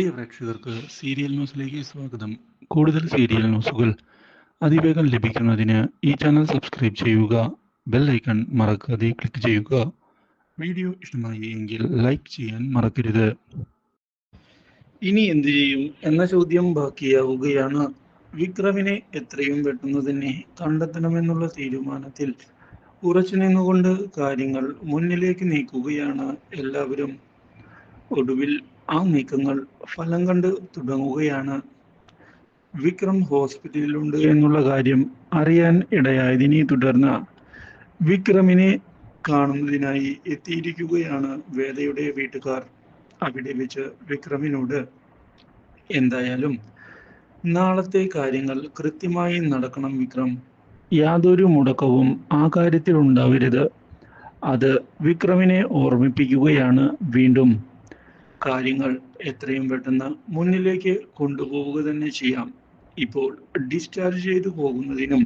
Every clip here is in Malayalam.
പ്രിയ പ്രേക്ഷകർക്ക് സീരിയൽ ന്യൂസിലേക്ക് സ്വാഗതം. കൂടുതൽ സീരിയൽ ന്യൂസുകൾ അതിവേഗം ലഭിക്കുന്നതിന് ഈ ചാനൽ സബ്സ്ക്രൈബ് ചെയ്യുക ബെൽ ഐക്കൺ മറക്കാതെ ക്ലിക്ക് ചെയ്യുക. വീഡിയോ ഇഷ്ടമായി എങ്കിൽ ലൈക്ക് ചെയ്യാൻ മറക്കരുത്. ഇനി എന്തു ചെയ്യും എന്ന ചോദ്യം ബാക്കിയാവുകയാണ്. വിക്രമിനെ എത്രയും പെട്ടെന്ന് തന്നെ കണ്ടെത്തണമെന്നുള്ള തീരുമാനത്തിൽ ഉറച്ചു നിന്നുകൊണ്ട് കാര്യങ്ങൾ മുന്നിലേക്ക് നീക്കുകയാണ് എല്ലാവരും. ഒടുവിൽ ആ നീക്കങ്ങൾ ഫലം കണ്ട് തുടങ്ങുകയാണ്. വിക്രം ഹോസ്പിറ്റലിലുണ്ട് എന്നുള്ള കാര്യം അറിയാൻ ഇടയായതിനെ തുടർന്ന് വിക്രമിനെ കാണുന്നതിനായി എത്തിയിരിക്കുകയാണ് വേദയുടെ വീട്ടുകാർ. അവിടെ വെച്ച് വിക്രമിനോട് എന്തായാലും നാളത്തെ കാര്യങ്ങൾ കൃത്യമായി നടക്കണം വിക്രം. യാതൊരു മുടക്കവും ആ കാര്യത്തിൽ ഉണ്ടാവരുത് അത് വിക്രമിനെ ഓർമ്മിപ്പിക്കുകയാണ് വീണ്ടും കാര്യങ്ങൾ എത്രയും പെട്ടെന്ന് മുന്നിലേക്ക് കൊണ്ടുപോവുക തന്നെ ചെയ്യാം. ഇപ്പോൾ ഡിസ്ചാർജ് ചെയ്തു പോകുന്നതിനും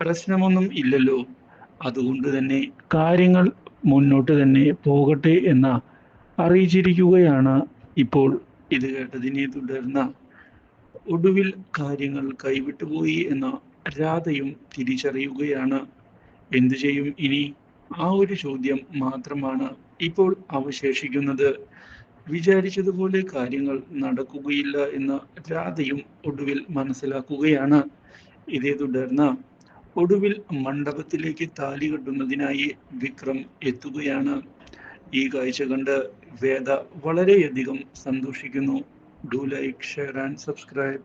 പ്രശ്നമൊന്നും ഇല്ലല്ലോ. അതുകൊണ്ട് തന്നെ കാര്യങ്ങൾ മുന്നോട്ട് തന്നെ പോകട്ടെ എന്ന അറിയിച്ചിരിക്കുകയാണ് ഇപ്പോൾ ഇത് കേട്ടതിനെ തുടർന്ന് ഒടുവിൽ കാര്യങ്ങൾ കൈവിട്ടുപോയി എന്ന രാധയും തിരിച്ചറിയുകയാണ്. എന്തു ചെയ്യും ഇനി? ആ ഒരു ചോദ്യം മാത്രമാണ് ഇപ്പോൾ അവശേഷിക്കുന്നത്. വിചാരിച്ചതുപോലെ കാര്യങ്ങൾ നടക്കുകയില്ല എന്ന രാധയും ഒടുവിൽ മനസ്സിലാക്കുകയാണ്. ഇതേ തുടർന്ന് ഒടുവിൽ മണ്ഡപത്തിലേക്ക് താലി കെട്ടുന്നതിനായി വിക്രം എത്തുകയാണ്. ഈ കാഴ്ച കണ്ട് വേദ വളരെയധികം സന്തോഷിക്കുന്നു. Do like share and subscribe